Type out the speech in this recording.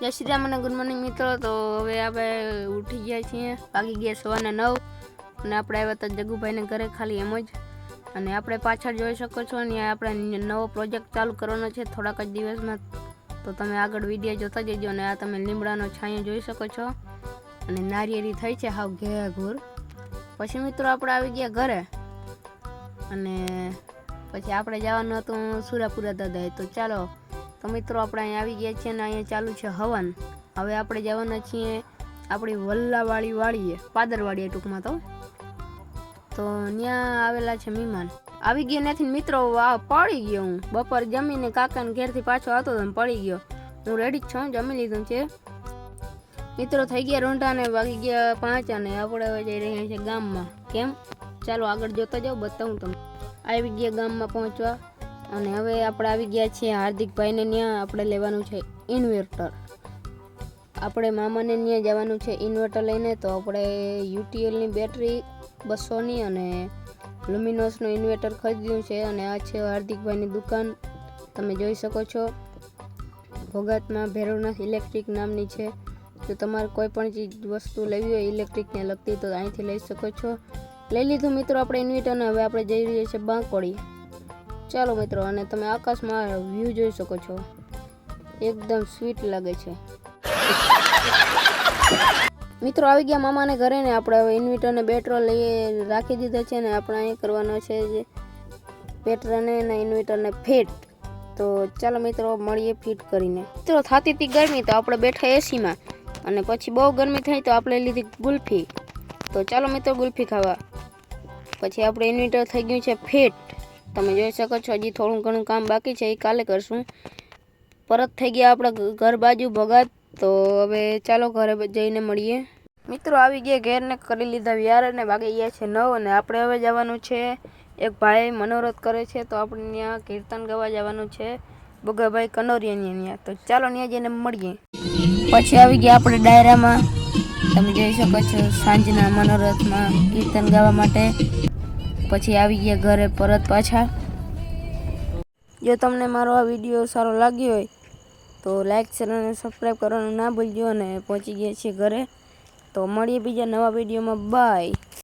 જય શ્રી રામ અને good morning મિત્રો. તો હવે આપણે ઉઠી ગયા છીએ. વાગી ગયા સવારના નવ અને આપણે આવ્યા હતા જગુભાઈને ઘરે ખાલી એમ જ. અને આપણે પાછળ જોઈ શકો છો અને આપણે નવો પ્રોજેક્ટ ચાલુ કરવાનો છે થોડાક જ દિવસમાં. તો તમે આગળ વીડિયો જોતા જજો અને આ તમે લીમડાનો છાંયો જોઈ શકો છો. અને નારિયેરી થઈ છે હાવ ઘોર. પછી મિત્રો આપણે આવી ગયા ઘરે. અને પછી આપણે જવાનું હતું સુરાપુરા દાદાએ. તો ચાલો તો મિત્રો આપણે અહીંયા આવી ગયા છીએ અને અહીંયા ચાલુ છે હવન. હવે આપણે જવાના છીએ આપણી વલ્લાવાળી વાળીએ પાદરવાળીએ ટૂંકમાં તો. તો ત્યાં આવેલા છે મહેમાન. આવી ગયા નથી મિત્રો, આ પડી ગયો હું. બપોર જમીને કાકાને ઘેરથી પાછો આવતો ને પડી ગયો. હું રેડી જ છું, જમી લીધું છે. મિત્રો થઈ ગયા રોંઢા ને વાગી ગયા પાંચ અને આપણે હવે જઈ રહ્યા છીએ ગામમાં. કેમ? ચાલો આગળ જોતા જાઓ, બતાવું તમને. આવી ગયા ગામમાં પહોંચવા. અને હવે આપણે આવી ગયા છીએ હાર્દિકભાઈને ત્યાં આપણે લેવાનું છે ઇન્વર્ટર. આપણે મામાને ત્યાં જવાનું છે ઇન્વર્ટર લઈને, તો આપણે યુટીએલની બેટરી, બસોની અને લુમિનોસનું ઇન્વર્ટર ખરીદ્યું છે અને આ છે હાર્દિકભાઈની દુકાન. તમે જોઈ શકો છો, ભોગાતમાં ભૈરવનાથ ઇલેક્ટ્રિક નામની છે. જો તમારે કોઈ પણ ચીજ, વસ્તુ લેવી હોય ઇલેક્ટ્રિકને લગતી, તો અહીંથી લઈ શકો છો. લઈ લીધું મિત્રો, આપણે ઇન્વર્ટર, અને હવે આપણે જઈ રહ્યા છીએ બાંકોડી ચાલો મિત્રો, અને તમે આકાશમાં વ્યૂ જોઈ શકો છો. એકદમ સ્વીટ લાગે છે. મિત્રો, આવી ગયા મામાને ઘરે ને આપણે હવે ઇન્વર્ટરને બેટરો લઈએ રાખી દીધા છે ને આપણે અહીં કરવાનો છે જે બેટરાને અને ઇન્વર્ટરને ફિટ. તો ચાલો મિત્રો, મળીએ ફિટ કરીને. મિત્રો, થતી હતી ગરમી તો આપણે બેઠા એસીમાં અને પછી બહુ ગરમી થઈ તો આપણે લીધી ગુલ્ફી. તો ચાલો મિત્રો, ગુલ્ફી ખાવા. પછી આપણે ઇન્વર્ટર થઈ ગયું છે ફિટ. તમે જોઈ શકો છો, હજી થોડું ઘણું કામ બાકી છે, એ કાલે કરશું. પરત થઈ ગયા આપણા ઘર બાજુ ભગાત, તો હવે ચાલો ઘરે જઈને મળીએ. મિત્રો આવી ગયા ઘેરને કરી લીધા વ્યાર અને વાગી ગયા છે નવ અને આપણે હવે જવાનું છે, એક ભાઈ મનોરથ કરે છે, તો આપણે ત્યાં કીર્તન ગાવા જવાનું છે બગાભાઈ કનોરિયાની ત્યાં તો ચાલો ત્યાં જઈને મળીએ. પછી આવી ગયા આપણે ડાયરામાં. તમે જોઈ શકો છો સાંજના મનોરથમાં કીર્તન ગાવા માટે. પછી આવી ગયા ઘરે પરત પાછા. જો તમને મારો આ વીડિયો સારો લાગ્યો હોય, તો લાઇક શેર અને સબસ્ક્રાઈબ કરવાનું ના ભૂલજો અને પહોંચી ગયા છીએ ઘરે. તો મળીએ બીજા નવા વિડીયોમાં. બાય